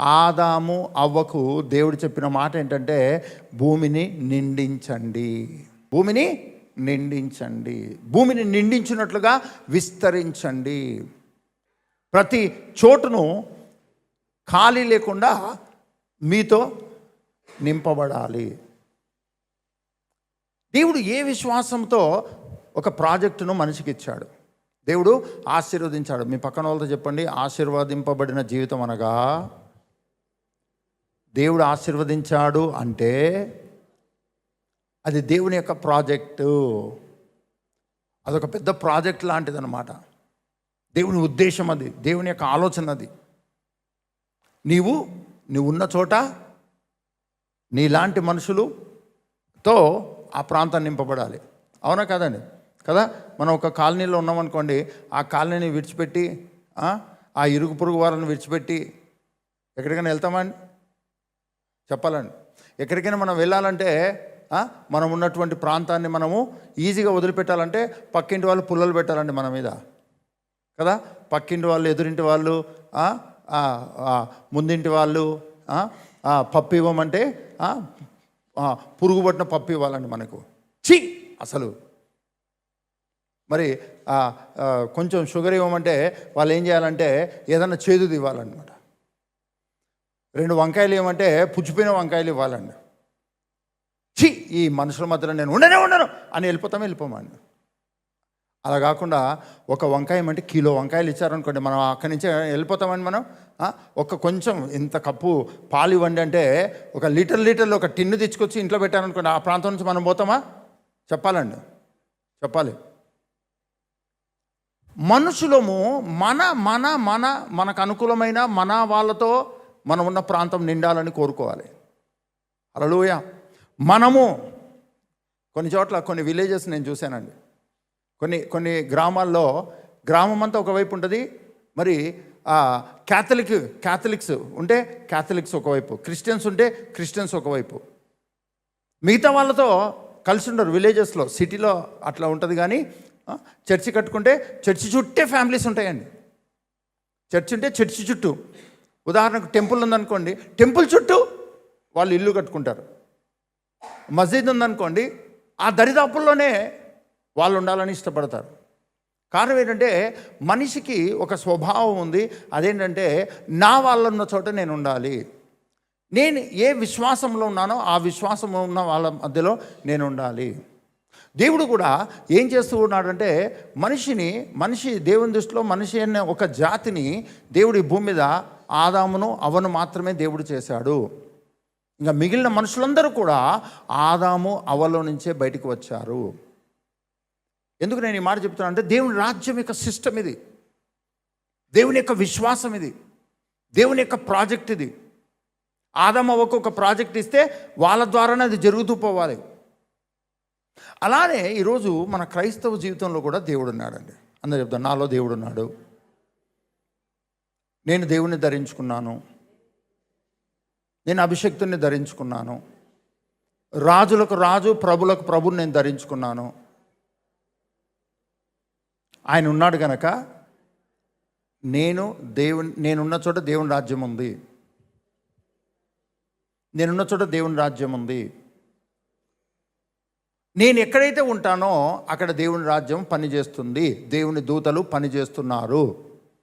ఆదాము అవ్వకు దేవుడు చెప్పిన మాట ఏంటంటే భూమిని నిండించండి. భూమిని నిండించండి. భూమిని నిండించినట్లుగా విస్తరించండి. ప్రతి చోటును ఖాళీ లేకుండా మీతో నింపబడాలి. దేవుడు ఏ విశ్వాసంతో ఒక ప్రాజెక్టును మనిషికి ఇచ్చాడు? దేవుడు ఆశీర్వదించాడు. మీ పక్కన వాళ్ళతో చెప్పండి ఆశీర్వదింపబడిన జీవితం అనగా దేవుడు ఆశీర్వదించాడు అంటే అది దేవుని యొక్క ప్రాజెక్టు. అదొక పెద్ద ప్రాజెక్ట్ లాంటిది అనమాట దేవుని ఉద్దేశం అది దేవుని యొక్క ఆలోచన అది. నీవు నీవు ఉన్న చోట నీలాంటి మనుషులుతో ఆ ప్రాంతం నింపబడాలి. అవునా కదండి? కదా? మనం ఒక కాలనీలో ఉన్నామనుకోండి ఆ కాలనీని విడిచిపెట్టి ఆ, ఆ ఇరుగు పొరుగు వాళ్ళని విడిచిపెట్టి ఎక్కడికైనా వెళ్తామండి చెప్పాలండి. ఎక్కడికైనా మనం వెళ్ళాలంటే మనం ఉన్నటువంటి ప్రాంతాన్ని మనము ఈజీగా వదిలిపెట్టాలంటే పక్కింటి వాళ్ళు పుల్లలు పెట్టాలండి మన మీద. కదా? పక్కింటి వాళ్ళు ఎదురింటి వాళ్ళు ముందింటి వాళ్ళు పప్పు ఇవ్వమంటే పురుగు పట్టిన పప్పు ఇవ్వాలండి మనకు. ఛీ! అసలు. మరి కొంచెం షుగర్ ఇవ్వమంటే వాళ్ళు ఏం చేయాలంటే ఏదైనా చేదుది ఇవ్వాలన్నమాట. రెండు వంకాయలు ఏమంటే పుచ్చిపోయిన వంకాయలు ఇవ్వాలండి. ఛీ ఈ మనుషుల మధ్యలో నేను ఉండనే ఉండను అని వెళ్ళిపోతాం వెళ్ళిపోమండి. అలా కాకుండా ఒక వంకాయ అంటే కిలో వంకాయలు ఇచ్చారనుకోండి మనం అక్కడి నుంచి వెళ్ళిపోతామండి మనం. ఒక కొంచెం ఇంత కప్పు పాలు ఇవ్వండి అంటే ఒక లీటర్ లీటర్లు ఒక టిన్ను తెచ్చుకొచ్చి ఇంట్లో పెట్టారనుకోండి ఆ ప్రాంతం నుంచి మనం పోతామా? చెప్పాలండి చెప్పాలి. మనుషులము మన మన మన మనకు అనుకూలమైన మన వాళ్ళతో మనం ఉన్న ప్రాంతం నిండాలని కోరుకోవాలి. అలలోయ మనము కొన్ని చోట్ల కొన్ని విలేజెస్ నేను చూశానండి. కొన్ని కొన్ని గ్రామాల్లో గ్రామం అంతా ఒకవైపు ఉంటుంది. మరి క్యాథలిక్ క్యాథలిక్స్ ఉంటే క్యాథలిక్స్ ఒకవైపు క్రిస్టియన్స్ ఉంటే క్రిస్టియన్స్ ఒకవైపు. మిగతా వాళ్ళతో కలిసి ఉండరు విలేజెస్లో సిటీలో అట్లా ఉంటుంది కానీ చర్చి కట్టుకుంటే చర్చి చుట్టే ఫ్యామిలీస్ ఉంటాయండి. చర్చి ఉంటే చర్చి చుట్టూ. ఉదాహరణకు టెంపుల్ ఉందనుకోండి టెంపుల్ చుట్టూ వాళ్ళు ఇల్లు కట్టుకుంటారు. మస్జిద్ ఉందనుకోండి ఆ దరిదాపుల్లోనే వాళ్ళు ఉండాలని ఇష్టపడతారు. కారణం ఏంటంటే మనిషికి ఒక స్వభావం ఉంది అదేంటంటే నా వాళ్ళున్న చోట నేను ఉండాలి. నేను ఏ విశ్వాసంలో ఉన్నానో ఆ విశ్వాసంలో ఉన్న వాళ్ళ మధ్యలో నేను ఉండాలి. దేవుడు కూడా ఏం చేస్తూ ఉన్నాడంటే మనిషిని మనిషి దేవుని దృష్టిలో మనిషి అనే ఒక జాతిని దేవుడి భూమి మీద ఆదామును అవను మాత్రమే దేవుడు చేశాడు. ఇంకా మిగిలిన మనుషులందరూ కూడా ఆదాము అవలో నుంచే బయటికి వచ్చారు. ఎందుకు నేను ఈ మాట చెప్తున్నా అంటే దేవుని రాజ్యం యొక్క సిస్టమ్ ఇది. దేవుని యొక్క విశ్వాసం ఇది. దేవుని యొక్క ప్రాజెక్ట్ ఇది. ఆదమవ్వకు ఒక ప్రాజెక్ట్ ఇస్తే వాళ్ళ ద్వారానే అది జరుగుతూ పోవాలి. అలానే ఈరోజు మన క్రైస్తవ జీవితంలో కూడా దేవుడు ఉన్నాడండి అందరు చెప్తాను నాలో దేవుడు ఉన్నాడు నేను దేవుణ్ణి ధరించుకున్నాను. నేను అభిషక్తుని ధరించుకున్నాను. రాజులకు రాజు ప్రభులకు ప్రభుని నేను ధరించుకున్నాను. ఆయన ఉన్నాడు గనక నేను దేవుని నేనున్న చోట దేవుని రాజ్యం ఉంది. నేనున్న చోట దేవుని రాజ్యం ఉంది. నేను ఎక్కడైతే ఉంటానో అక్కడ దేవుని రాజ్యం పనిచేస్తుంది. దేవుని దూతలు పనిచేస్తున్నారు.